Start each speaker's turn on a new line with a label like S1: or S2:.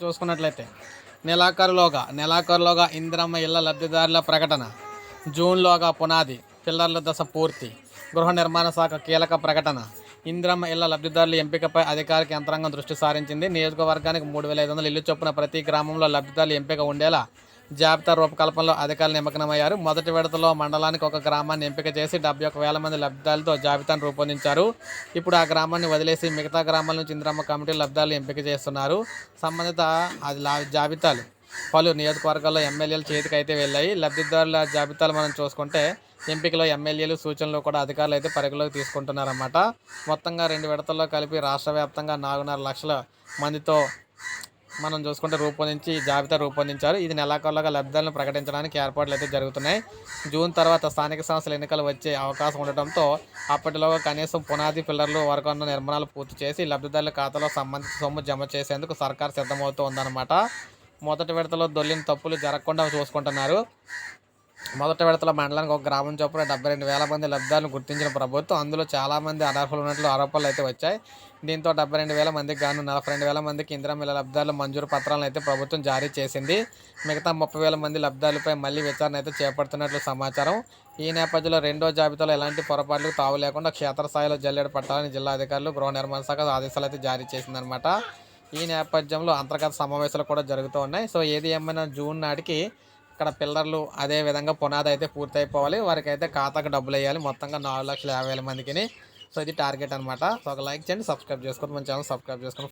S1: చూసుకున్నట్లయితే నెలాఖరులోగా నెలాఖరులోగా ఇందిరమ్మ ఇళ్ళ లబ్ధిదారుల ప్రకటన. జూన్లోగా పునాది పిల్లర్ల దశ పూర్తి. గృహ నిర్మాణ శాఖ కీలక ప్రకటన. ఇందిరమ్మ ఇళ్ళ లబ్ధిదారుల ఎంపికపై అధికారిక యంత్రాంగం దృష్టి సారించింది. నియోజకవర్గానికి మూడు వేల ఐదు వందల ఇల్లు చొప్పున ప్రతి గ్రామంలో లబ్ధిదారుల ఎంపిక ఉండేలా జాబితా రూపకల్పనలో అధికారులు నిమగ్నమయ్యారు. మొదటి విడతలో మండలానికి ఒక గ్రామాన్ని ఎంపిక చేసి డెబ్బై ఒక వేల మంది లబ్ధాలతో జాబితాను రూపొందించారు. ఇప్పుడు ఆ గ్రామాన్ని వదిలేసి మిగతా గ్రామాల నుంచి ఇంద్రమ్మ కమిటీ లబ్ధాలు ఎంపిక చేస్తున్నారు. సంబంధిత అది జాబితాలు పలు నియోజకవర్గాల్లో ఎమ్మెల్యేలు చేతికి అయితే వెళ్ళాయి. లబ్ధిదారుల జాబితాలు మనం చూసుకుంటే ఎంపికలో ఎమ్మెల్యేలు సూచనలు కూడా అధికారులు అయితే పరిగణలోకి తీసుకుంటున్నారన్నమాట. మొత్తంగా రెండు విడతల్లో కలిపి రాష్ట్ర వ్యాప్తంగా నాలుగున్నర లక్షల మందితో మనం చూసుకుంటే రూపొందించి జాబితా రూపొందించారు. ఇది నెలాఖరులోగా లబ్ధిదారులను ప్రకటించడానికి ఏర్పాట్లు అయితే జరుగుతున్నాయి. జూన్ తర్వాత స్థానిక సంస్థల ఎన్నికలు వచ్చే అవకాశం ఉండటంతో అప్పటిలోగా కనీసం పునాది పిల్లర్లు వరకు ఉన్న నిర్మాణాలు పూర్తి చేసి లబ్ధిదారుల ఖాతాలో సంబంధిత సొమ్ము జమ చేసేందుకు సర్కార్ సిద్ధమవుతూ ఉందన్నమాట. మొదటి విడతలో దొల్లిన తప్పులు జరగకుండా చూసుకుంటున్నారు. మొదటి విడతలో మండలానికి ఒక గ్రామం చొప్పున డెబ్బై రెండు వేల మంది లబ్ధాలను గుర్తించిన ప్రభుత్వం అందులో చాలా మంది అనర్హులు ఉన్నట్లు ఆరోపణలు అయితే వచ్చాయి. దీంతో డెబ్బై రెండు వేల మందికి గాను నలభై రెండు వేల మందికి ఇందిరా మిల్ల లబ్ధాలు మంజూరు పత్రాలను అయితే ప్రభుత్వం జారీ చేసింది. మిగతా ముప్పై వేల మంది లబ్ధాలపై మళ్ళీ విచారణ అయితే చేపడుతున్నట్లు సమాచారం. ఈ నేపథ్యంలో రెండో జాబితాలో ఎలాంటి పొరపాట్లకు తావు లేకుండా క్షేత్రస్థాయిలో జల్లెడ పట్టాలని జిల్లా అధికారులు గృహ నిర్మాణ శాఖ ఆదేశాలు అయితే జారీ చేసిందనమాట ఈ నేపథ్యంలో అంతర్గత సమావేశాలు కూడా జరుగుతూ ఉన్నాయి. సో ఏది ఏమైనా జూన్ నాటికి ఇక్కడ పిల్లర్లు అదే విధంగా పునాది అయితే పూర్తయిపోవాలి. వారికి అయితే ఖాతాకు డబ్బులు వేయాలి. మొత్తంగా నాలుగు లక్షల యాభై వేల మందికి సో ఇది టార్గెట్ అనమాట సో ఒక లైక్ చేయండి సబ్స్క్రైబ్ చేసుకోండి మన ఛానల్ సబ్స్క్రైబ్ చేసుకోండి.